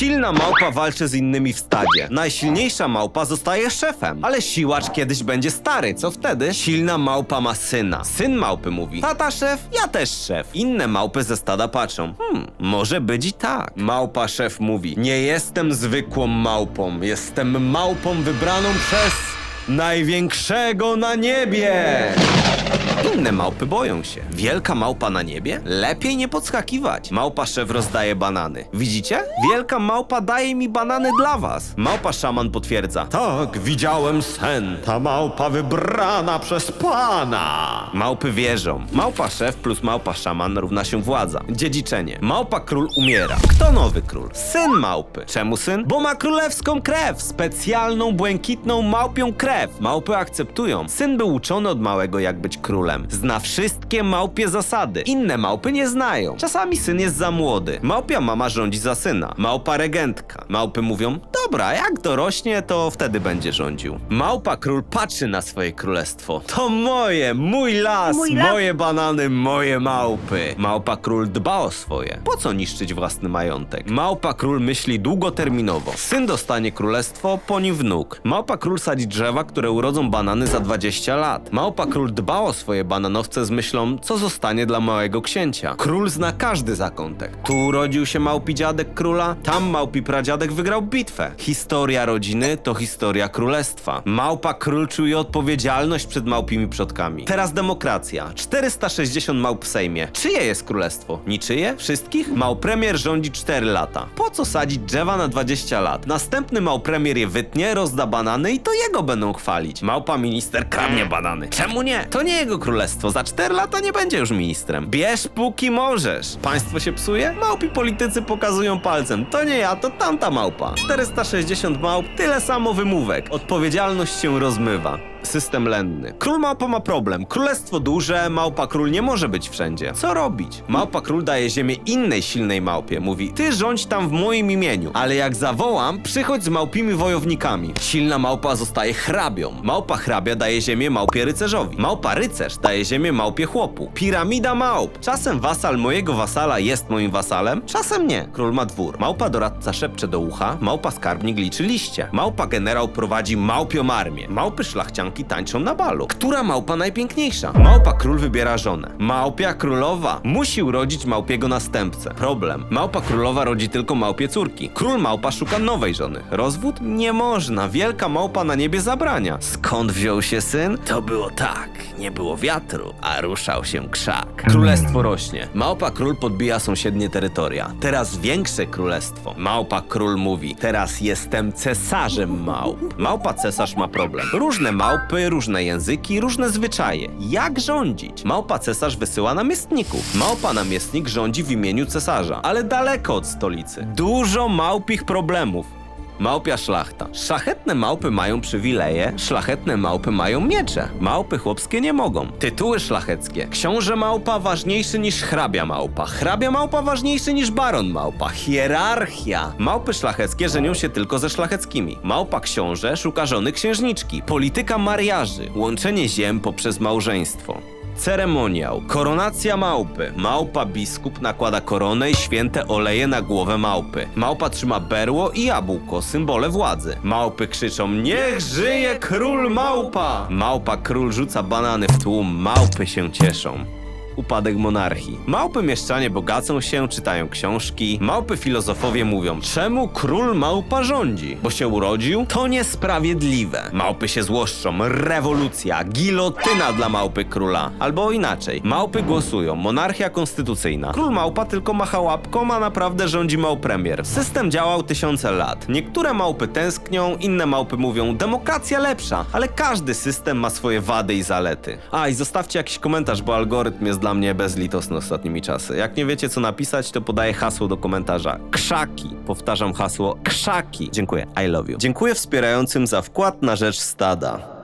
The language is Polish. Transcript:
Silna małpa walczy z innymi w stadzie. Najsilniejsza małpa zostaje szefem. Ale siłacz kiedyś będzie stary, co wtedy? Silna małpa ma syna. Syn małpy mówi: Tata szef, ja też szef. Inne małpy ze stada patrzą: Hmm, może być i tak. Małpa szef mówi: Nie jestem zwykłą małpą, jestem małpą wybraną przez największego na niebie. Inne małpy boją się. Wielka małpa na niebie? Lepiej nie podskakiwać. Małpa szef rozdaje banany. Widzicie? Wielka małpa daje mi banany dla was. Małpa szaman potwierdza. Tak, widziałem sen. Ta małpa wybrana przez pana. Małpy wierzą. Małpa szef plus małpa szaman równa się władza. Dziedziczenie. Małpa król umiera. Kto nowy król? Syn małpy. Czemu syn? Bo ma królewską krew. Specjalną, błękitną małpią krew. Małpy akceptują. Syn był uczony od małego jak być królem. Zna wszystkie małpie zasady. Inne małpy nie znają. Czasami syn jest za młody. Małpia mama rządzi za syna. Małpa regentka. Małpy mówią, dobra, jak dorośnie, to wtedy będzie rządził. Małpa król patrzy na swoje królestwo. To moje, mój las, Mój las. moje banany, moje małpy. Małpa król dba o swoje. Po co niszczyć własny majątek? Małpa król myśli długoterminowo. Syn dostanie królestwo, po nim wnuk. Małpa król sadzi drzewa, które urodzą banany za 20 lat. Małpa król dba o swoje bananowce z myślą, co zostanie dla małego księcia. Król zna każdy zakątek. Tu urodził się małpi dziadek króla, tam małpi pradziadek wygrał bitwę. Historia rodziny to historia królestwa. Małpa król czuje odpowiedzialność przed małpimi przodkami. Teraz demokracja. 460 małp w Sejmie. Czyje jest królestwo? Niczyje? Wszystkich? Małpremier rządzi 4 lata. Po co sadzić drzewa na 20 lat? Następny małpremier je wytnie, rozda banany i to jego będą chwalić. Małpa minister kradnie banany. Czemu nie? To nie jego królestwo. Za 4 lata nie będzie już ministrem. Bierz póki możesz. Państwo się psuje? Małpi politycy pokazują palcem. To nie ja, to tamta małpa. 460 małp, tyle samo wymówek. Odpowiedzialność się rozmywa. System lenny. Król małpa ma problem. Królestwo duże, małpa król nie może być wszędzie. Co robić? Małpa król daje ziemię innej silnej małpie. Mówi, ty rządź tam w moim imieniu, ale jak zawołam, przychodź z małpimi wojownikami. Silna małpa zostaje hrabią. Małpa hrabia daje ziemię małpie rycerzowi. Małpa rycerz daje ziemię małpie chłopu. Piramida małp. Czasem wasal mojego wasala jest moim wasalem, czasem nie. Król ma dwór. Małpa doradca szepcze do ucha, małpa skarbnik liczy liście. Małpa generał prowadzi małpią armię. Małpy szlachcianki tańczą na balu. Która małpa najpiękniejsza? Małpa król wybiera żonę. Małpia królowa musi urodzić małpiego następcę. Problem. Małpa królowa rodzi tylko małpie córki. Król małpa szuka nowej żony. Rozwód? Nie można. Wielka małpa na niebie zabrania. Skąd wziął się syn? To było tak. Nie było wiatru, a ruszał się krzak. Królestwo rośnie. Małpa król podbija sąsiednie terytoria. Teraz większe królestwo. Małpa król mówi: Teraz jestem cesarzem małp. Małpa cesarz ma problem. Różne małpy, różne języki, różne zwyczaje. Jak rządzić? Małpa cesarz wysyła namiestników. Małpa namiestnik rządzi w imieniu cesarza, ale daleko od stolicy. Dużo małpich problemów. Małpia szlachta. Szlachetne małpy mają przywileje, szlachetne małpy mają miecze. Małpy chłopskie nie mogą. Tytuły szlacheckie. Książę małpa ważniejszy niż hrabia małpa. Hrabia małpa ważniejszy niż baron małpa. Hierarchia. Małpy szlacheckie żenią się tylko ze szlacheckimi. Małpa książę szuka żony księżniczki. Polityka mariaży. Łączenie ziem poprzez małżeństwo. Ceremoniał. Koronacja małpy. Małpa biskup nakłada koronę i święte oleje na głowę małpy. Małpa trzyma berło i jabłko, symbole władzy. Małpy krzyczą: Niech żyje król małpa! Małpa król rzuca banany w tłum, małpy się cieszą. Upadek monarchii. Małpy mieszczanie bogacą się, czytają książki. Małpy filozofowie mówią, czemu król małpa rządzi? Bo się urodził? To niesprawiedliwe. Małpy się złoszczą, rewolucja, gilotyna dla małpy króla. Albo inaczej, małpy głosują, monarchia konstytucyjna. Król małpa tylko macha łapką, a naprawdę rządzi małpremier. System działał tysiące lat. Niektóre małpy tęsknią, inne małpy mówią, demokracja lepsza. Ale każdy system ma swoje wady i zalety. A, i zostawcie jakiś komentarz, bo algorytm jest dla mnie bezlitosny ostatnimi czasy. Jak nie wiecie co napisać, to podaję hasło do komentarza. Krzaki. Powtarzam hasło krzaki. Dziękuję. I love you. Dziękuję wspierającym za wkład na rzecz stada.